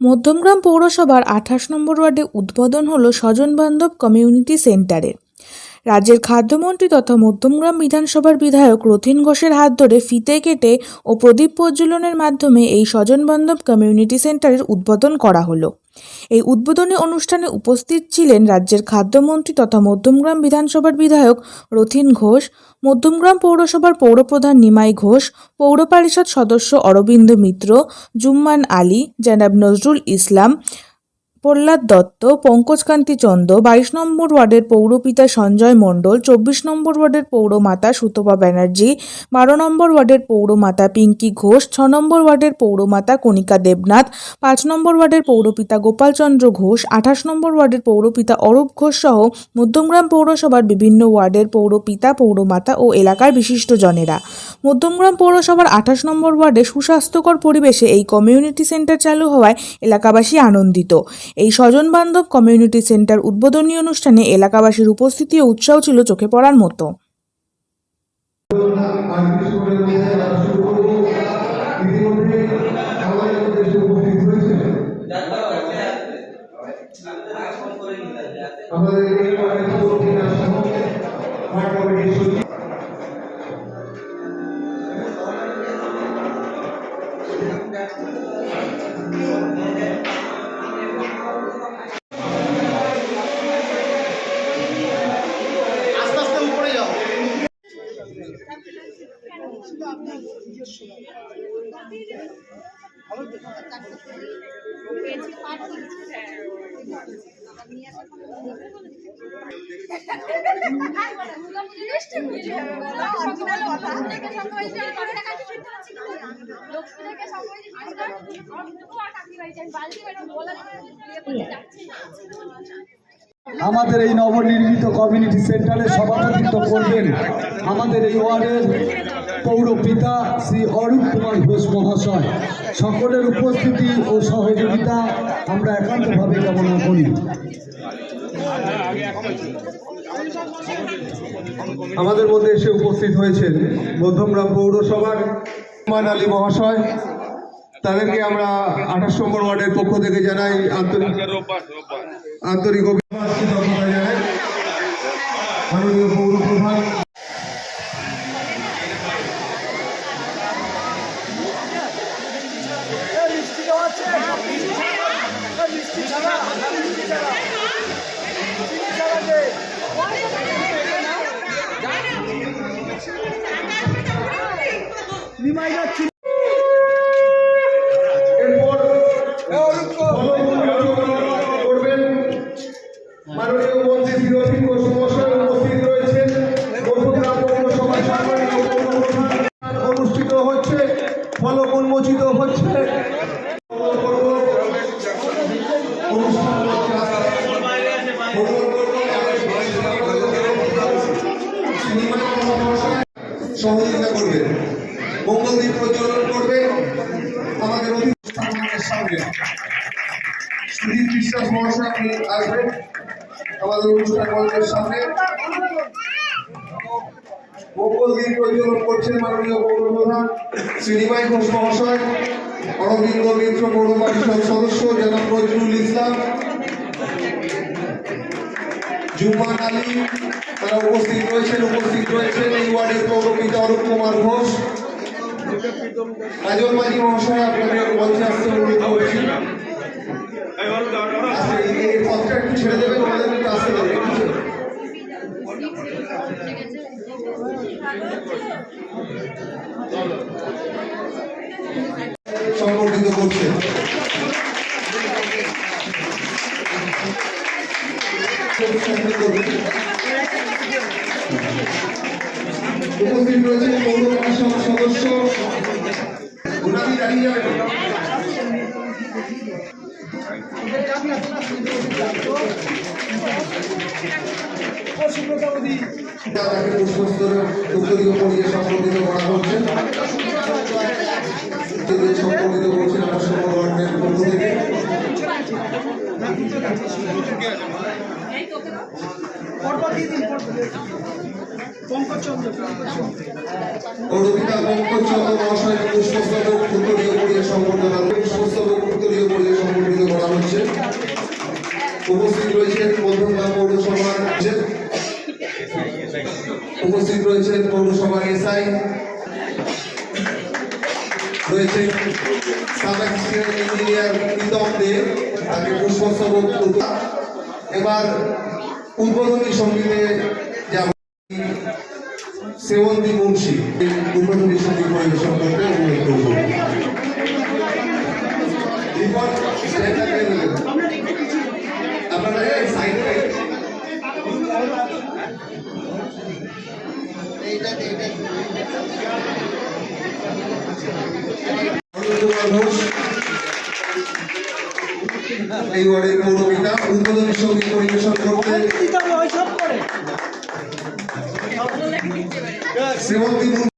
মধ্যমগ্রাম পৌরসভার আঠাশ নম্বর ওয়ার্ডে উদ্বোধন হল স্বজন বান্ধব কমিউনিটি সেন্টারের রাজ্যের খাদ্যমন্ত্রী তথা মধ্যমগ্রাম বিধানসভার বিধায়ক রথিন ঘোষের হাত ধরে ফিতে কেটে ও প্রদীপ প্রজ্বলনের মাধ্যমে এই স্বজন বান্ধব কমিউনিটি সেন্টারের উদ্বোধন করা হলো। এই উদ্বোধনী অনুষ্ঠানে উপস্থিত ছিলেন রাজ্যের খাদ্যমন্ত্রী তথা মধ্যমগ্রাম বিধানসভার বিধায়ক রথিন ঘোষ, মধ্যমগ্রাম পৌরসভার পৌরপ্রধান নিমাই ঘোষ, পৌর পরিষদ সদস্য অরবিন্দ মিত্র, জুম্মান আলী, জেনাব নজরুল ইসলাম প্রহ্লাদ দত্ত, পঙ্কজকান্তি চন্দ, বাইশ নম্বর ওয়ার্ডের পৌরপিতা সঞ্জয় মণ্ডল, চব্বিশ নম্বর ওয়ার্ডের পৌরমাতা সুতপা ব্যানার্জি, বারো নম্বর ওয়ার্ডের পৌরমাতা পিঙ্কি ঘোষ, ছ নম্বর ওয়ার্ডের পৌরমাতা কণিকা দেবনাথ, পাঁচ নম্বর ওয়ার্ডের পৌরপিতা গোপালচন্দ্র ঘোষ, আঠাশ নম্বর ওয়ার্ডের পৌরপিতা অরূপ ঘোষ সহ মধ্যমগ্রাম পৌরসভার বিভিন্ন ওয়ার্ডের পৌরপিতা, পৌরমাতা ও এলাকার বিশিষ্টজনেরা। মধ্যমগ্রাম পৌরসভার আঠাশ নম্বর ওয়ার্ডে সুস্বাস্থ্যকর পরিবেশে এই কমিউনিটি সেন্টার চালু হওয়ায় এলাকাবাসী আনন্দিত। এই স্বজন বান্ধব কমিউনিটি সেন্টার উদ্বোধনী অনুষ্ঠানে এলাকাবাসীর উপস্থিতি ও উৎসাহ ছিল চোখে পড়ার মতো। আমাদের এই নবনির্মিত কমিউনিটি সেন্টারে সভাপতিত্ব করবেন আমাদের এই ওয়ার্ডের পৌর পিতা শ্রী অরূপ কুমার ঘোষ মহাশয়। সকলের উপস্থিতি ও সহযোগিতা আমরা একান্তভাবে কামনা করি। আমাদের মধ্যে এসে উপস্থিত হয়েছেন মধ্যমগ্রাম পৌরসভার মান আলী মহাশয়। তাদেরকে আমরা আঠাশ নম্বর ওয়ার্ডের পক্ষ থেকে জানাই আন্তরিক আন্তরিক কৃতজ্ঞতা জানাই। মাননীয় পৌর প্রধান ফলক উন্মোচিত হচ্ছে। সহযোগিতা করবেন মঙ্গলদ্বীপ প্রজ্বলন করবেন আমাদের সুদীপ বিশ্বাস মহাশয় আসবেন আমাদের অনুষ্ঠান সামনে। মঙ্গলদ্বীপ প্রজ্বলন করছেন মাননীয় পৌর প্রধান ঘোষ মহাশয় অরবিন্দ মিত্র সদস্য জনাব নজরুল ইসলাম জুম্মান আলী তারা উপস্থিত রয়েছেন উপস্থিত রয়েছেন এই ওয়ার্ডের পৌরপিতা কুমার ঘোষ। কাজল মাঝি মহাশয় আপনাদের মঞ্চে আচ্ছা, এই- ছেড়ে দেবেন আমাদের একটু দেবেন একটু ছেড়ে দেবেন। সংগঠিত করছে। উপস্থিত রয়েছে পৌর পরিষদ সদস্য। গুণাবি দাঁড়িয়ে যাবেন তাকে তাদেরকে পুষ্পস্তরীয় পরিবেশ সম্পর্কিত করা হচ্ছে সম্পর্কিত করছেন আমার সব গভর্নমেন্ট পক্ষ থেকে অরবিতা পঙ্কজচন্দ্র মহাশয় পুষ্পস্তবক উত্তরীয় পরিবেশ সম্পর্কিত পুষ্পস্তবক উত্তরীয় পরিবেশ সম্পর্কিত করা হচ্ছে উপস্থিত রয়েছেন মধ্যমা পৌরসভার পরিয়ে সংবর্ধিত জানাই রয়েছে সাবেক ইঞ্জিনিয়ার প্রীতম তাকে। এবার উদ্বোধনী সঙ্গীতে সেবন্তী মুন্সি। উদ্বোধনী সংগীত পরিবেশন করতে অনুরোধ করব। আপনারা সাইডে এই ওয়ার্ডের পৌরপিতা উদ্বোধনী সংগীত পরিবেশন করতে শ্রীমন্তী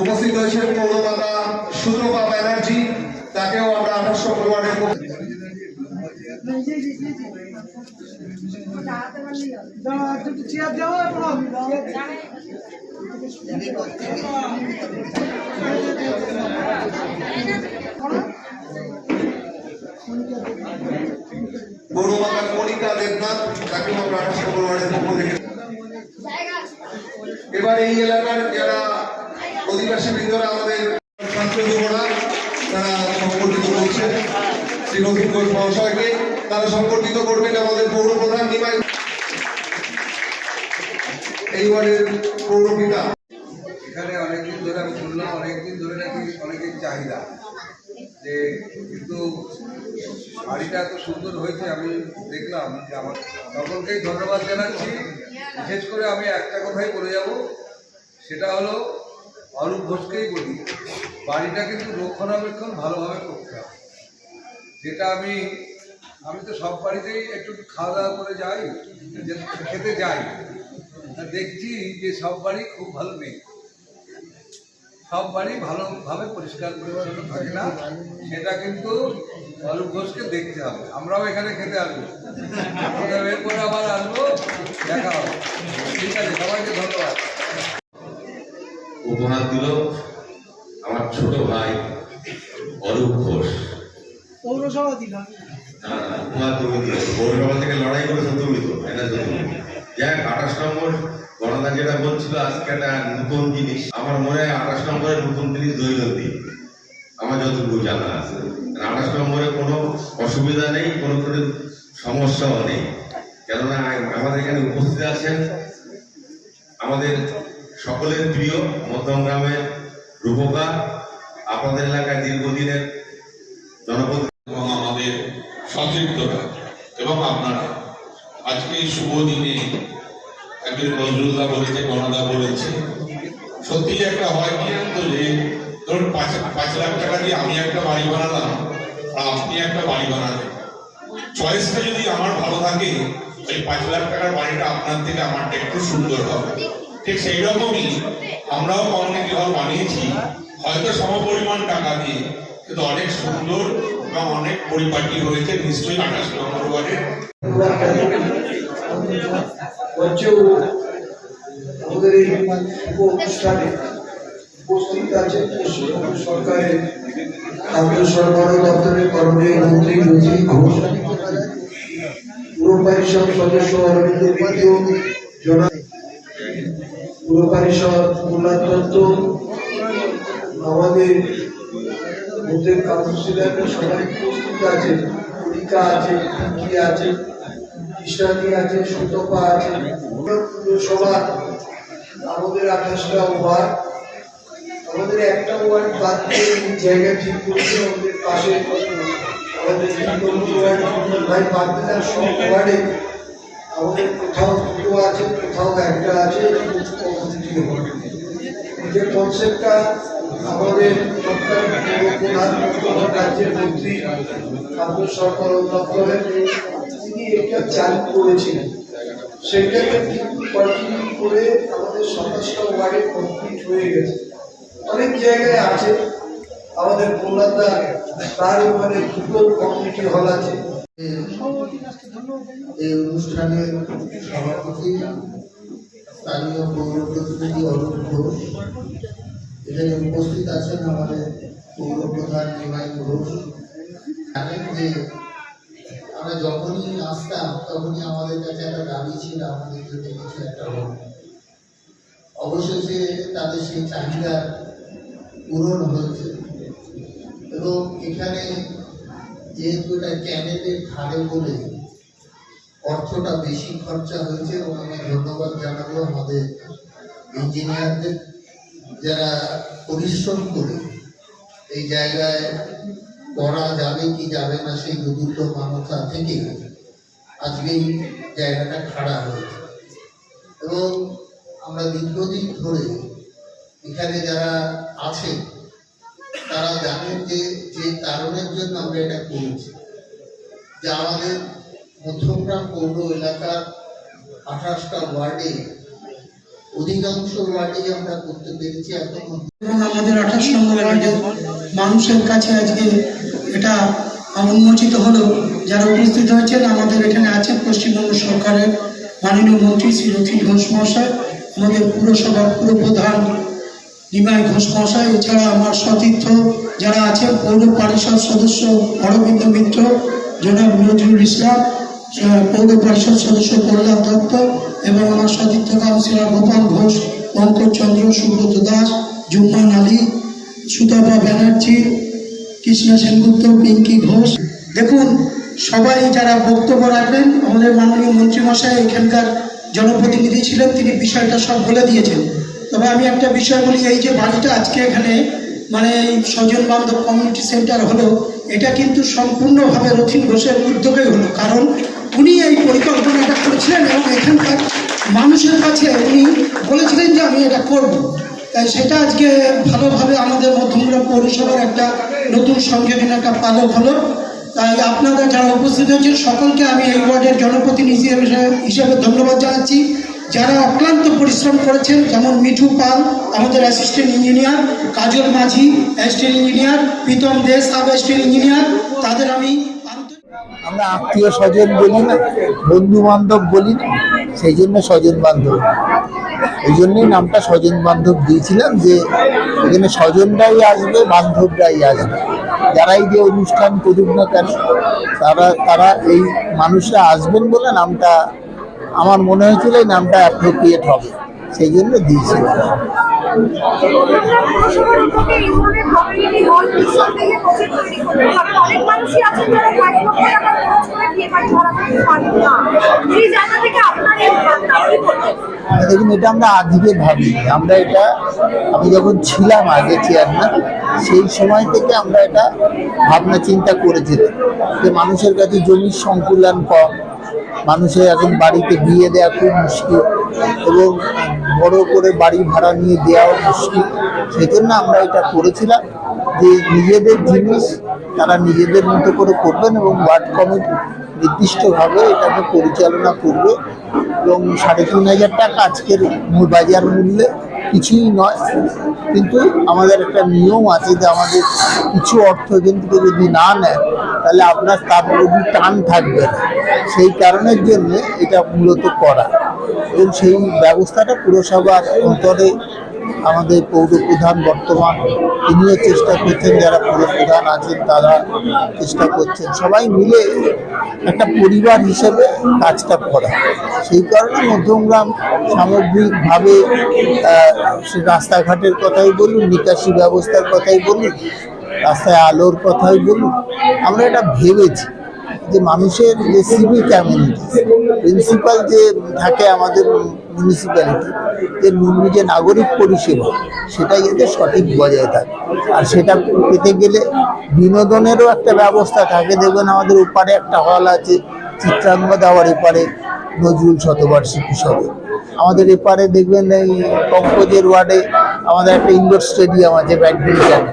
উপস্থিত হয়েছেন পৌরমাতা সুতপা ব্যানার্জি, তাকেও আমরা আঠাশ নম্বর ওয়ার্ডের পক্ষ পৌরমাতা মনিকা দেবনাথ, তাকেও আমরা আঠাশ নম্বর পক্ষ থেকে এবার এই এলাকার যারা অধিবাসী বৃন্দরা আমাদের ছাত্র তারা সংগঠিত করছেন শ্রী রফিক ঘোষ মহাশয়কে তারা সংগঠিত করবেন আমাদের পৌর প্রধান নিমাই। এই ওয়ার্ডের পৌরপিতা। এখানে অনেকদিন ধরে আমি শুনলাম, অনেকদিন ধরে নাকি অনেকের চাহিদা। যে কিন্তু বাড়িটা এত সুন্দর হয়েছে, আমি দেখলাম যে আমার সকলকেই ধন্যবাদ জানাচ্ছি। বিশেষ করে আমি একটা কথাই বলে যাব সেটা হলো অরূপ ঘোষকেই বলি, বাড়িটা কিন্তু রক্ষণাবেক্ষণ ভালোভাবে করতে হবে। যেটা আমি আমি তো সব বাড়িতেই একটু খাওয়া দাওয়া করে যাই খেতে যাই। দেখছি যে সব বাড়ি খুব ভালো নেই। সব বাড়ি ভালোভাবে পরিষ্কার পরিচ্ছন্ন থাকে না, সেটা কিন্তু অরূপ ঘোষকে দেখতে হবে। আমরাও এখানে খেতে আসব। এরপরে আবার আসব, দেখা হবে। ঠিক আছে, সবাইকে ধন্যবাদ। উপহার দিল আমার ছোট ভাই অরূপ ঘোষ। পৌরসভা দিল না, না, উপহার তুমি দিয়েছ পৌরসভা থেকে লড়াই করেছ তুমি তো এনেছো তুমি যাক আঠাশ নম্বর গণনা যেটা বলছিল আজকে একটা নতুন জিনিস। আমার মনে হয় আঠাশ নতুন জিনিস দৈনন্দিন। আমার যতটুকু জানা আছে। আঠাশ নম্বরে কোনো অসুবিধা নেই কোনো কোনো সমস্যাও নেই। কেননা আমাদের এখানে উপস্থিত আছেন আমাদের সকলের প্রিয় মধ্যমগ্রামের রূপকা, আপনাদের এলাকায় দীর্ঘদিনের জনপ্রতি এবং আমাদের সতীর্থরা এবং আপনারা, আজকে শুভ দিনে একজন নজরুল্লাহ বলেছে গণদা বলেছে। সত্যি একটা হয় কি জানতো যে, ধরুন পাঁচ পাঁচ লাখ টাকা দিয়ে আমি একটা বাড়ি বানালাম, আর আপনি একটা বাড়ি বানালেন। চয়েসটা যদি আমার ভালো থাকে ওই পাঁচ লাখ টাকার বাড়িটা আপনার থেকে আমারটা একটু সুন্দর হবে। ঠিক সেই রকমই আমরাও কমিউনিটি হল বানিয়েছি। হয়তো সমপরিমাণ টাকা দিয়ে, কিন্তু অনেক সুন্দর এবং অনেক পরিপাটি হয়েছে নিশ্চয়ই আঠাশ নম্বর ওয়ার্ডে মঞ্চেও আমাদের এই অনুষ্ঠানে উপস্থিত আছে পশ্চিমবঙ্গ সরকারের খাদ্য সরবরাহ দপ্তরের করণীয় মন্ত্রী রঞ্জিত ঘোষ পুর পরিষদ সদস্য অরবিন্দ মিত্র জনা আমাদের মধ্যে কাউন্সিলর সবাই উপস্থিত আছে পরীক্ষা আছে, পিঙ্কি আছে, কৃষ্ণানী আছে, সুতপা আছে। সভা আমাদের আঠাশটা ওয়ার্ড আমাদের একটা ওয়ার্ড বাদ দিয়ে জায়গা ঠিক করেছে, আমাদের পাশে আমাদের ভাই বাদ দিলাম সব ওয়ার্ডে আমাদের কোথাও দুটো আছে, কোথাও একটা আছে তৃতীয় ওয়ার্ড যে কনসেপ্টটা আমাদের প্রধান রাজ্যের মন্ত্রী, খাদ্য সরবরাহ দপ্তরের, তিনি এটা চালু করেছিলেন। সেটাকে কন্টিনিউ করে আমাদের সাতাশটা ওয়ার্ডে কমপ্লিট হয়ে গেছে। অনেক জায়গায় আছে, আমাদের কলকাতা তার ওখানে দুটো কমিউনিটি হল আছে। এই অনুষ্ঠানের সভাপতি স্থানীয় পৌর প্রতিনিধি অরূপ ঘোষ। এখানে উপস্থিত আছেন আমাদের পৌর প্রধান নিমাই ঘোষ। জানেন যে আমরা যখনই আসতাম, তখনই আমাদের কাছে একটা দাবি ছিল, আমাদের জন্য কিছু একটা হোক। অবশেষে তাদের সেই চাহিদা পূরণ হয়েছে। এবং এখানে যেহেতু এটা ক্যান্ডিডেট হারে বলে অর্থটা বেশি খরচা হয়েছে এবং আমি ধন্যবাদ জানাব আমাদের ইঞ্জিনিয়ারদের যারা পরিশ্রম করে এই জায়গায় করা যাবে কি যাবে না সেই দুদুল্য মানবতা থেকে আজকে জায়গাটা খাড়া হয়েছে। এবং আমরা দীর্ঘদিন ধরে এখানে যারা আছেন তারা জানেন যে যে কারণের জন্য আমরা এটা করেছি। যে আমাদের মধ্যমগ্রাম পৌর এলাকার আঠাশটা ওয়ার্ডে, অধিকাংশ ওয়ার্ডেই আমরা করতে পেরেছি এখন আমাদের আঠাশ নম্বর ওয়ার্ডে মানুষের কাছে আজকে এটা উন্মোচিত হলো। যারা উপস্থিত হয়েছেন, আমাদের এখানে আছে পশ্চিমবঙ্গ সরকারের মাননীয় মন্ত্রী শ্রী রথিন ঘোষ মহাশয়, আমাদের পুরসভার পুরপ্রধান নিমাই ঘোষ মহাশয়, এছাড়া আমার সতীর্থ যারা আছেন, পৌর পরিষদ সদস্য অরবিন্দ মিত্র, জনাব নজরুল ইসলাম পৌর পরিষদ সদস্য কল্যাণ দত্ত এবং আমার সতীর্থ কাউন্সিলর গোপাল ঘোষ, পঙ্কজ সুব্রত দাস জুম্মান আলী, সুতপা ব্যানার্জি, কৃষ্ণ সেনগুপ্ত, পিঙ্কি ঘোষ। দেখুন, সবাই যারা বক্তব্য রাখবেন আমাদের মাননীয় মন্ত্রীমশাই এখানকার জনপ্রতিনিধি ছিলেন, তিনি বিষয়টা সব বলে দিয়েছেন। তবে আমি একটা বিষয় বলি, এই যে বাড়িটা আজকে এখানে মানে স্বজন বান্ধব কমিউনিটি সেন্টার হলো, এটা কিন্তু সম্পূর্ণভাবে রথিন ঘোষের উদ্যোগে হলো। কারণ উনি এই পরিকল্পনাটা করেছিলেন এবং এখানকার মানুষের কাছে উনি বলেছিলেন যে আমি এটা করব। তাই সেটা আজকে ভালোভাবে আমাদের মধ্যমগ্রাম পৌরসভার একটা নতুন সংযোজন একটা পালক হলো। তাই আপনারা যারা উপস্থিত হয়েছেন সকলকে আমি এই ওয়ার্ডের জনপ্রতিনিধি হিসেবে- ধন্যবাদ জানাচ্ছি। যারা অক্লান্ত পরিশ্রম করেছেন, যেমন মিঠু পাল, আমাদের assistant engineer Kajal Majhi assistant engineer Pritam De sub assistant engineer আমরা আত্মীয় স্বজন বলি না বন্ধু বান্ধব বলি না, সেই জন্য স্বজন বান্ধব। এই জন্যই নামটা স্বজন বান্ধব দিয়েছিলাম যে এখানে স্বজনরাই আসবে, বান্ধবরাই আসবে। যারাই যে অনুষ্ঠান করুক না কেন, তারা তারা এই মানুষরা আসবেন বলে নামটা, আমার মনে হয়েছিল এই নামটা অ্যাপ্রোপ্রিয়েট হবে। সেই জন্য দিয়েছিলাম কি বলবেন? দেখুন এটা আমরা আজকে ভাবি। আমরা এটা আমি যখন ছিলাম আগে চেয়ারম্যান সেই সময় থেকে আমরা এটা ভাবনা চিন্তা করেছিলাম যে মানুষের কাছে জমির সংকুলন কম। মানুষের এখন বাড়িতে বিয়ে দেওয়া খুব মুশকিল। এবং বড় করে বাড়ি ভাড়া নিয়ে দেওয়াও মুশকিল। সেই জন্য আমরা এটা করেছিলাম যে নিজেদের জিনিস তারা নিজেদের মতো করে করবেন এবং ওয়ার্ড কমিটি নির্দিষ্টভাবে এটাকে পরিচালনা করবে। এবং সাড়ে তিন হাজার টাকা আজকের বাজার মূল্যে কিছুই নয়। কিন্তু আমাদের একটা নিয়ম আছে যে আমাদের কিছু অর্থ কিন্তু যদি না নেয়, তাহলে আপনার তার প্রতি টান থাকবে না। সেই কারণের জন্য এটা মূলত করা। এবং সেই ব্যবস্থাটা পুরসভার অন্তরে আমাদের পৌর প্রধান বর্তমান, তিনিও চেষ্টা করছেন যারা পৌর প্রধান আছেন, তারা চেষ্টা করছেন। সবাই মিলে একটা পরিবার হিসেবে কাজটা করা। সেই কারণে মধ্যমগ্রাম সামগ্রিকভাবে রাস্তাঘাটের কথাই বলুন, নিকাশি ব্যবস্থার কথাই বলুন, রাস্তায় আলোর কথাই বলুন, আমরা এটা ভেবেছি যে মানুষের যে কমিউনিটি প্রিন্সিপাল যে থাকে আমাদের মিউনিসিপ্যালিটি যে নুন- যে নাগরিক পরিষেবা সেটা যাতে সঠিক বজায় থাকে। আর সেটা পেতে গেলে বিনোদনেরও একটা ব্যবস্থা থাকে। দেখবেন আমাদের ওপারে একটা হল আছে, চিত্রাঙ্গ দেওয়ার এপারে, নজরুল শতবার্ষিকী সদর আমাদের এপারে দেখবেন এই পঙ্কজের ওয়ার্ডে আমাদের একটা ইনডোর স্টেডিয়াম আছে ব্যাডমিন্টন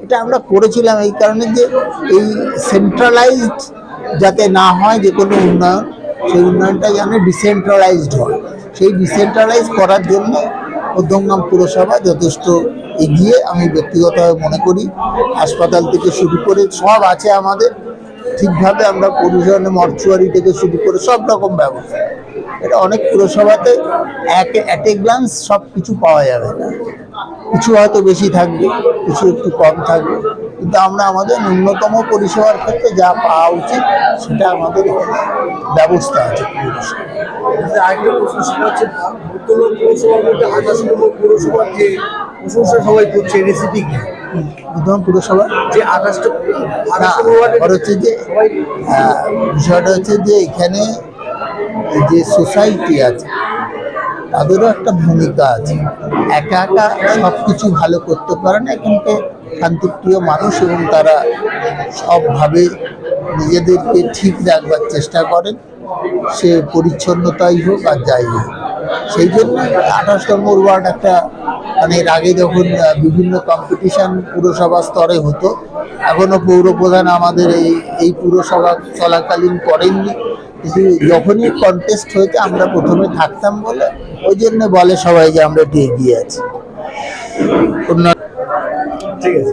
এটা আমরা করেছিলাম এই কারণে যে এই সেন্ট্রালাইজড যাতে না হয় যে কোনো উন্নয়ন, সেই উন্নয়নটা যেন ডিসেন্ট্রালাইজড হয়। সেই ডিসেন্ট্রালাইজ করার জন্য মধ্যমগ্রাম পুরসভা যথেষ্ট এগিয়ে আমি ব্যক্তিগতভাবে মনে করি, হাসপাতাল থেকে শুরু করে সব আছে আমাদের। ঠিকভাবে আমরা পরিবহনে মর্চুয়ারি থেকে শুরু করে সব রকম ব্যবস্থা। এটা অনেক পুরসভাতে এক অ্যাট এ গ্লান্স সব কিছু পাওয়া যাবে না। কিছু হয়তো বেশি থাকবে, কিছু একটু কম থাকবে। কিন্তু আমরা আমাদের ন্যূনতম পরিষেবার ক্ষেত্রে যা পাওয়া উচিত সেটা আমাদের এখানে ব্যবস্থা আছে আরেকটা প্রশ্ন সেটা হচ্ছে উত্তরবঙ্গ পৌরসভার মধ্যে আঠাশ নম্বর পৌরসভার যে প্রশংসা সবাই করছে রেসিপি কি? পুরসভা? যে ব্যাপার হচ্ছে যে বিষয়টা হচ্ছে যে এখানে যে সোসাইটি আছে তাদেরও একটা ভূমিকা আছে। একা একা সব কিছু ভালো করতে পারে না কিন্তু শান্তিপ্রিয় মানুষ এবং তারা সবভাবে নিজেদেরকে ঠিক রাখবার চেষ্টা করেন। সে পরিচ্ছন্নতাই হোক আর যাই হোক। সেই জন্য আঠাশ নম্বর ওয়ার্ড একটা মানে এর আগে যখন বিভিন্ন কম্পিটিশন পুরসভা স্তরে হতো এখনও পৌর প্রধান আমাদের এই এই পুরসভা চলাকালীন করেননি। কিন্তু যখনই কন্টেস্ট হয়েছে, আমরা প্রথমে থাকতাম বলে, ওই জন্য বলে সবাই যে আমরা একটু এগিয়ে আছি। অন্য ঠিক আছে।